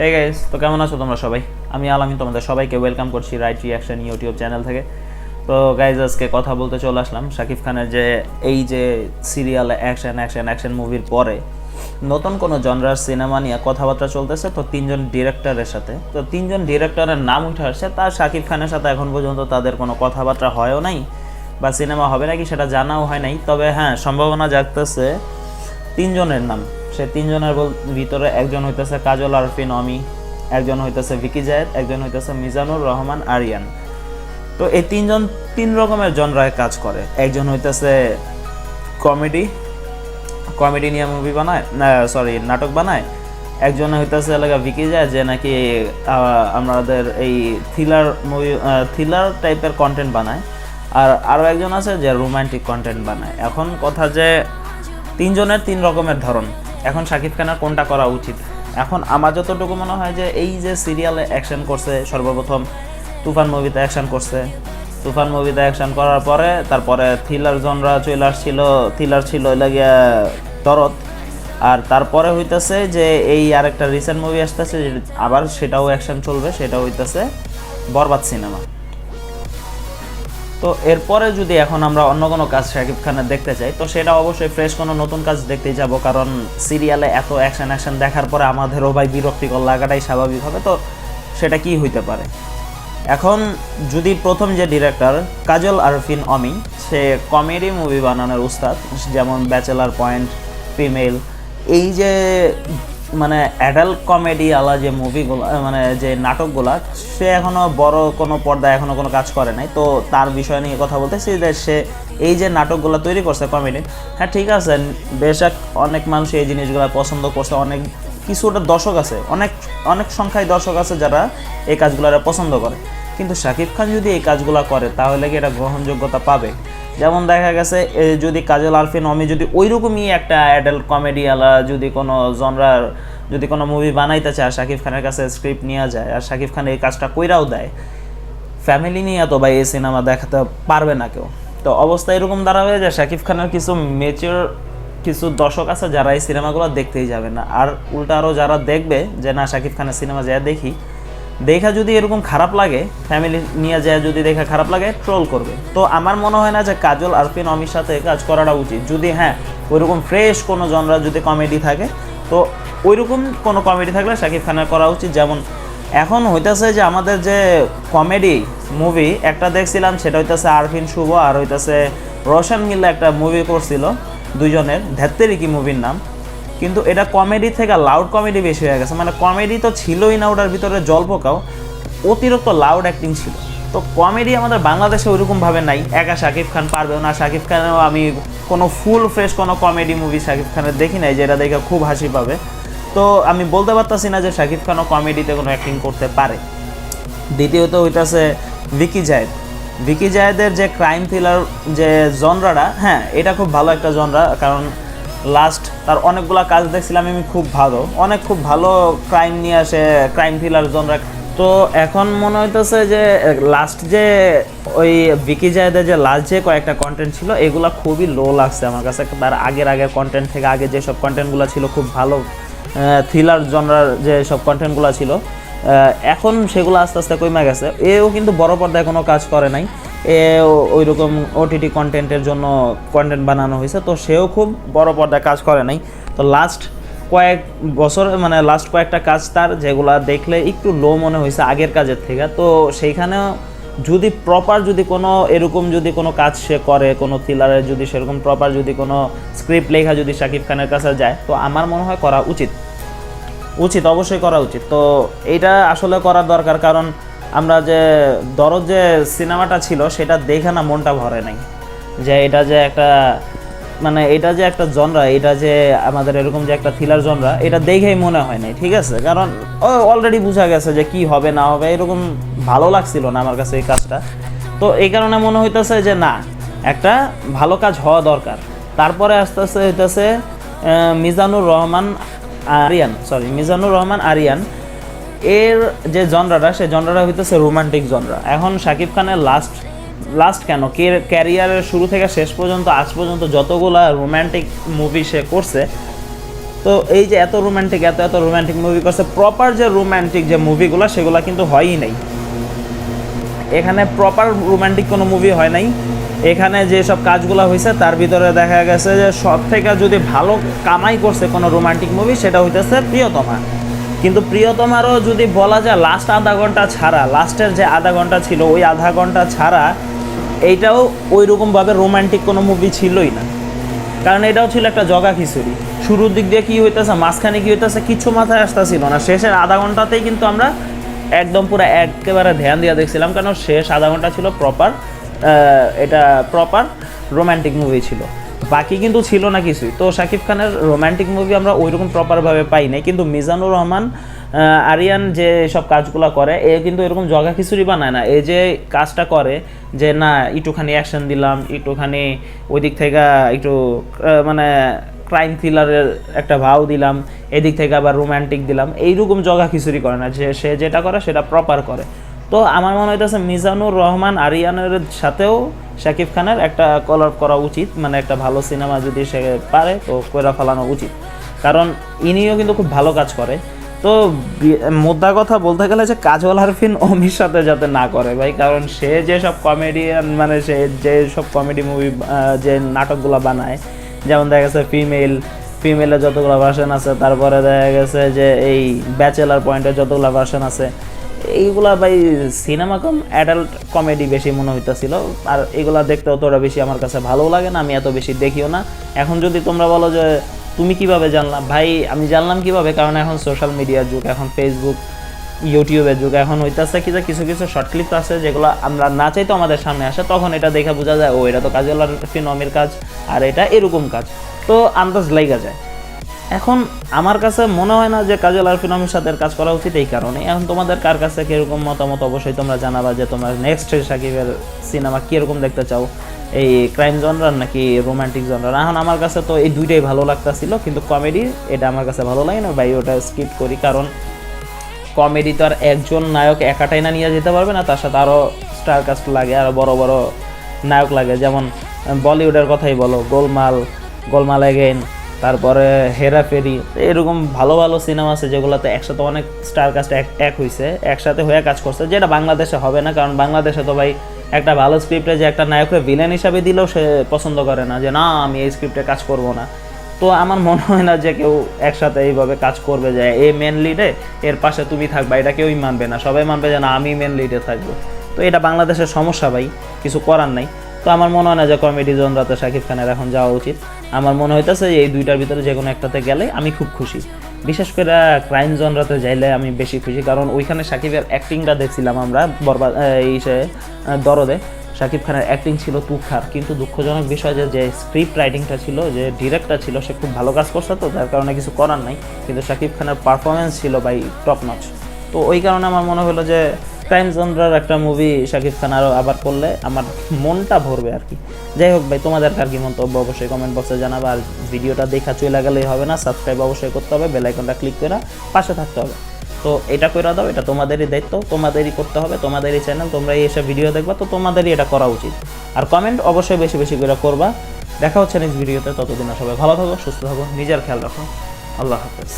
Hey guys তো কেমন আছো তোমরা সবাই? আমি আলামিন তোমাদের সবাইকে ওয়েলকাম করছি রাইট রিয়াকশন ইউটিউব চ্যানেল থেকে। তো গাইজ আজকে কথা বলতে চলে আসলাম শাকিব খানের যে, এই যে সিরিয়াল অ্যাকশন অ্যাকশন অ্যাকশন মুভির পরে নতুন কোনো জনরার সিনেমা নিয়ে কথাবার্তা চলতেছে, তো তিনজন ডিরেক্টরের সাথে। তো তিনজন ডিরেক্টরের নাম উঠে আসছে তার শাকিব খানের সাথে এখন পর্যন্ত তাদের কোনো কথাবার্তা হয়ও নাই বা সিনেমা হবে নাকি সেটা জানাও হয় নাই। তবে হ্যাঁ সম্ভাবনা জাগতেছে তিনজনের নাম। সে তিনজনের ভিতরে একজন হইতেছে কাজল আরফিন অমি, একজন হইতেছে ভিকি জায়েদ, একজন হইতেছে মিজানুর রহমান, আরিয়ান। তো এই তিনজন, তিন রকমের জনরায় কাজ করে। একজন হইতেছে কমেডি কমেডি নিয়ে মুভি বানায় সরি নাটক বানায়। একজন হইতেছে এলাকা ভিকি যায় যে নাকি আমাদের এই থ্রিলার মুভি থ্রিলার টাইপের কন্টেন্ট বানায়। আর আরও একজন আছে যে রোমান্টিক কন্টেন্ট বানায়। এখন কথা যে তিনজনের তিন রকমের ধরন। এখন শাকিব খানের কোনটা করা উচিত? এখন আমার যতটুকু মনে হয় যে এই যে সিরিয়ালে অ্যাকশন করছে সর্বপ্রথম, তুফান মুভিতে অ্যাকশন করছে। তুফান মুভিতে অ্যাকশন করার পরে তারপরে থ্রিলার জনরা চলে আসছিল থ্রিলার ছিল লাগিয়া দরদ। আর তারপরে হইতেছে যে এই আরেকটা রিসেন্ট মুভি আসতেছে আবার সেটাও অ্যাকশন চলবে, সেটা হইতেছে বরবাদ সিনেমা তো এরপরে যদি এখন আমরা অন্য কোনো কাজ শাকিব খানের দেখতে চাই, তো সেটা অবশ্যই ফ্রেশ কোনো নতুন কাজ দেখতেই যাব, কারণ সিরিয়ালে এত অ্যাকশন অ্যাকশন দেখার পরে আমাদেরও ভাই বিরক্তিকর লাগাটাই স্বাভাবিক হবে, তো সেটা কি হইতে পারে? এখন যদি প্রথম যে ডিরেক্টর কাজল আরফিন অমি সে কমেডি মুভি বানানোর উস্তাদ, যেমন ব্যাচেলার পয়েন্ট ফিমেল এই যে মানে অ্যাডাল্ট কমেডি আলা যে মুভিগুলো মানে যে নাটকগুলো, সে এখনও বড় কোনো পর্দায় এখনও কোনো কাজ করে নাই। তো তার বিষয় নিয়ে কথা বলতেছি যে সে এই যে নাটকগুলো তৈরি করছে কমেডি হ্যাঁ ঠিক আছে, বেশাক অনেক মানুষ এই জিনিসগুলো পছন্দ করছে, অনেক কিছুটা দর্শক আছে, অনেক অনেক সংখ্যায় দর্শক আছে যারা এই কাজগুলো পছন্দ করে। কিন্তু শাকিব খান যদি এই কাজগুলো করে, তাহলে কি এটা গ্রহণযোগ্যতা পাবে? যেমন দেখা গেছে যদি কাজল আরফিন, অমি যদি ওইরকমই একটা অ্যাডাল্ট কমেডি আলা যদি কোনো জনরার যদি কোনো মুভি বানাইতে চায়, শাকিব খানের কাছে স্ক্রিপ্ট নেওয়া যায়, আর শাকিব খান এই কাজটা কইরাও দেয় ফ্যামিলি নিয়ে তো ভাই এই সিনেমা দেখাতে পারবে না কেউ। তো অবস্থা এরকম দাঁড়াবে যে শাকিব খানের কিছু মেচিওর কিছু দর্শক আছে যারা এই সিনেমাগুলো দেখতেই যাবে না। আর উল্টা আরও যারা দেখবে যে, না, শাকিব খানের সিনেমা যা দেখি। দেখা যদি এরকম খারাপ লাগে ফ্যামিলি নিয়ে যায় যদি দেখা খারাপ লাগে ট্রোল করবে। তো আমার মনে হয় না যে কাজল, আরফিন, অমির সাথে কাজ করাটা উচিত। যদি হ্যাঁ ওইরকম ফ্রেশ কোনো জনরা যদি কমেডি থাকে, তো ওইরকম কোনো কমেডি থাকলে শাকিব খানের করা উচিত। যেমন এখন হইতেছে যে আমাদের যে কমেডি মুভি একটা দেখছিলাম, সেটা হইতেছে আরফিন শুভ আর হইতেছে রোশন মিল্লা একটা মুভি করছিল দুজনের ধ্যাত্তেরি কি মুভির নাম। কিন্তু এটা কমেডি থেকে লাউড কমেডি বেশি হয়ে গেছে। মানে কমেডি তো ছিলই না ওটার ভিতরে জল পোকাও অতিরিক্ত লাউড অ্যাক্টিং ছিল। তো কমেডি আমাদের বাংলাদেশে ওইরকমভাবে নাই। একা শাকিব খান পারবেও না। শাকিব খানেও আমি কোনো ফুল ফ্রেশ কোনো কমেডি মুভি শাকিব খানের দেখি নাই, যেটা দেখে খুব হাসি পাবে। তো আমি বলতে পারতাছি না যে শাকিব খানও কমেডিতে কোনো অ্যাক্টিং করতে পারে। দ্বিতীয়ত হইতাছে ভিকি জায়েদ। ভিকি জায়েদের যে ক্রাইম থ্রিলার যে জনরাটা হ্যাঁ এটা খুব ভালো একটা জনরা, কারণ লাস্ট তার অনেকগুলা কাজ দেখছিলাম আমি খুব ভালো। অনেক খুব ভালো ক্রাইম নিয়ে আসে ক্রাইম থ্রিলার জনরা। তো এখন মনে হইতেছে যে লাস্ট যে ওই ভিকি জায়েদের যে লাস্ট যে কয়েকটা কন্টেন্ট ছিল, এগুলা খুবই লো লাগছে আমার কাছে। তার আগের আগের কন্টেন্ট থেকে আগে যেসব কন্টেন্টগুলো ছিল, খুব ভালো থ্রিলার জনরার যে সব কন্টেন্টগুলো ছিল এখন সেগুলো আস্তে আস্তে কমে গেছে। এও কিন্তু বড় পর্দায় কোনো কাজ করে নাই। এ ওই রকম ওটিটি কন্টেন্টের জন্য কন্টেন্ট বানানো হয়েছে তো সেও খুব বড় পর্দায় কাজ করে নাই। তো লাস্ট কয়েক বছর মানে লাস্ট কয়েকটা কাজ তার, যেগুলা দেখলে একটু লো মনে হয়েছে আগের কাজের থেকে। তো সেইখানেও যদি প্রপার যদি কোনো এরকম যদি কোনো কাজ সে করে, কোনো থ্রিলারের যদি সেরকম প্রপার যদি কোনো স্ক্রিপ্ট লেখা যদি শাকিব খানের কাছে যায়, তো আমার মনে হয় করা উচিত। উচিত, অবশ্যই করা উচিত। তো এইটা আসলে করার দরকার, কারণ আমরা যে দরদ যে সিনেমাটা ছিল, সেটা দেখে না মনটা ভরে নাই। যে এটা যে একটা মানে এটা যে একটা জনরা, এটা যে আমাদের এরকম যে একটা থ্রিলার জনরা, এটা দেখেই মনে হয় নাই, ঠিক আছে? কারণ অলরেডি বোঝা গেছে যে কি হবে, না হবে, এরকম ভালো লাগছিল না আমার কাছে এই কাজটা। তো এই কারণে মনে হইতেছে যে না, একটা ভালো কাজ হওয়া দরকার। তারপরে আস্তে আস্তে হইতেছে মিজানুর রহমান আরিয়ান সরি মিজানুর রহমান, আরিয়ান। এর যে জনরাটা, সে জনরাটা হইতেছে রোমান্টিক জনরা। এখন শাকিব খানের লাস্ট লাস্ট কেন? ক্যারিয়ারের শুরু থেকে শেষ পর্যন্ত, আজ পর্যন্ত যতগুলা রোমান্টিক মুভি সে করছে, তো এই যে এত রোমান্টিক এত এত রোমান্টিক মুভি করছে প্রপার যে রোমান্টিক যে মুভিগুলো সেগুলো কিন্তু হয়ই নাই। এখানে প্রপার রোমান্টিক কোনো মুভি হয় নাই। এখানে যে সব কাজগুলো হয়েছে তার ভিতরে দেখা গেছে যে সব থেকে যদি ভালো কামাই করছে কোনো রোমান্টিক মুভি সেটা হইতেছে প্রিয়তমা। কিন্তু প্রিয়তমারও যদি বলা যায় লাস্ট আধা ঘণ্টা ছাড়া লাস্টের যে আধা ঘণ্টা ছিল, ওই আধা ঘণ্টা ছাড়া, এইটাও ওই রকমভাবে রোমান্টিক কোনো মুভি ছিলই না। কারণ এটাও ছিল একটা জগা খিচুড়ি। শুরুর দিক দিয়ে কী হইতেছে, মাঝখানে কী হইতেছে কিচ্ছু মাথায় আসতেছিল না। শেষের আধা ঘন্টাতেই কিন্তু আমরা একদম পুরো একেবারে ধ্যান দিয়ে দেখছিলাম কারণ শেষ আধা ঘণ্টা ছিল প্রপার এটা প্রপার রোম্যান্টিক মুভি ছিল। বাকি কিন্তু ছিল না কিছুই তো শাকিব খানের রোম্যান্টিক মুভি আমরা ওইরকম প্রপারভাবে পাই নাই, কিন্তু মিজানুর রহমান আরিয়ান যে সব কাজগুলো করে, এ কিন্তু এরকম জগা খিচুড়ি বানায় না। এই যে কাজটা করে যে, না, একটুখানি অ্যাকশন দিলাম, একটুখানি ওই দিক থেকে একটু মানে ক্রাইম থ্রিলারের একটা ভাও দিলাম, এদিক থেকে আবার রোমান্টিক দিলাম। এইরকম জগা খিচুড়ি করে না। যে সে যেটা করে, সেটা প্রপার করে। তো আমার মনে হইতেছে মিজানুর রহমান আরিয়ানের সাথেও শাকিব খানের একটা কলার করা উচিত মানে একটা ভালো সিনেমা যদি সে পারে, তো কইরা ফেলানো উচিত। কারণ ইনিও কিন্তু খুব ভালো কাজ করে। তো মোদ্দা কথা বলতে গেলে যে কাজল হারফিন অমির সাথে যাতে না করে, ভাই, কারণ সে যেসব কমেডিয়ান মানে সে যে সব কমেডি মুভি যে নাটকগুলো বানায়, যেমন দেখা গেছে ফিমেল ফিমেলের যতগুলো ভার্সন আছে, তারপরে দেখা গেছে যে এই ব্যাচেলার পয়েন্টের যতগুলো ভার্সন আছে এইগুলা ভাই সিনেমা কম অ্যাডাল্ট কমেডি বেশি মনে হইতেছিল। আর এগুলা দেখতে অতটা বেশি আমার কাছে ভালো লাগে না, আমি এত বেশি দেখিও না। এখন যদি তোমরা বলো যে, তুমি কীভাবে জানলাম ভাই আমি জানলাম কীভাবে, কারণ এখন সোশ্যাল মিডিয়ার যুগ, এখন ফেসবুক ইউটিউবের যুগ, এখন হইতেছে কি যে কিছু কিছু শর্ট ক্লিপ আছে যেগুলো আমরা না চাইতো আমাদের সামনে আসে, তখন এটা দেখে বোঝা যায়, ও এটা তো কাজল আরফিন অমির কাজ, আর এটা এরকম কাজ। তো আন্দাজ লাইগা যায়। এখন আমার কাছে মনে হয় না যে কাজল আরফিন আমির সাথে কাজ করা উচিত এই কারণে এখন তোমাদের কার কাছে কীরকম মতামত অবশ্যই তোমরা জানাবা যে তোমরা নেক্সট সাকিবের সিনেমা কীরকম দেখতে চাও? এই ক্রাইম জনরার নাকি রোমান্টিক জনরার এখন আমার কাছে তো এই দুইটাই ভালো লাগতাছিল, কিন্তু কমেডি এটা আমার কাছে ভালো লাগে না, ভাই, ওটা স্কিপ করি। কারণ কমেডি তো আর একজন নায়ক একাটাই না নিয়ে যেতে পারবে না, তার সাথে আরও স্টার কাস্ট লাগে আরও বড় বড় নায়ক লাগে। যেমন বলিউডের কথাই বলো, গোলমাল গোলমাল এগেইন তারপরে হেরাফেরি, এরকম ভালো ভালো সিনেমা আছে যেগুলোতে একসাথে অনেক স্টার কাস্ট এক এক হয়েছে একসাথে হয়ে কাজ করছে, যেটা বাংলাদেশে হবে না, কারণ বাংলাদেশে তো ভাই একটা ভালো স্ক্রিপ্টে যে একটা নায়ককে ভিলেন হিসাবে দিলেও সে পছন্দ করে না, যে না, আমি এই স্ক্রিপ্টে কাজ করব না। তো আমার মনে হয় না যে কেউ একসাথে এইভাবে কাজ করবে, যে এ মেন লিডে এর পাশে তুমি থাকবা, এটা কেউই মানবে না। সবাই মানবে যে না, আমি মেন লিডে থাকব। তো এটা বাংলাদেশের সমস্যা ভাই, কিছু করার নাই। তো আমার মনে হয় না যে কমেডি জনরাতে শাকিব খানের এখন যাওয়া উচিত। আমার মনে হইতেছে এই দুইটার ভিতরে যে কোনো একটাতে গেলে আমি খুব খুশি। বিশেষ করে ক্রাইম জনরাতে যাইলে আমি বেশি খুশি, কারণ ওইখানে শাকিবের অ্যাক্টিংটা দেখছিলাম আমরা বরবাদ এই দরদে। শাকিব খানের অ্যাক্টিং ছিল তুখার, কিন্তু দুঃখজনক বিষয় যে যে স্ক্রিপ্ট রাইটিংটা ছিল, যে ডিরেক্টর ছিল, সে খুব ভালো কাজ করছে তো, যার কারণে কিছু করার নাই। কিন্তু শাকিব খানের পারফরমেন্স ছিল বাই টপ নচ তো ওই কারণে আমার মনে হলো যে ক্রাইম জনরার একটা মুভি শাকিব খান আরও আবার করলে আমার মনটা ভরবে আর কি। যাই হোক ভাই, তোমাদের কার কি মন্তব্য? অবশ্যই কমেন্ট বক্সে জানাবে আর ভিডিওটা দেখা চলে গেলেই হবে না। সাবস্ক্রাইব অবশ্যই করতে হবে বেল আইকনটা ক্লিক করে পাশে থাকতে হবে। তো এটা করে দাও, এটা তোমাদেরই দায়িত্ব, তোমাদেরই করতে হবে, তোমাদেরই চ্যানেল তোমরা এই এসব ভিডিও দেখবা, তো তোমাদেরই এটা করা উচিত। আর কমেন্ট অবশ্যই বেশি বেশি করে করবা। দেখা হচ্ছে নেক্সট ভিডিওতে ততদিন সবাই ভালো থাকো, সুস্থ থাকো, নিজের খেয়াল রাখো। আল্লাহ হাফেজ।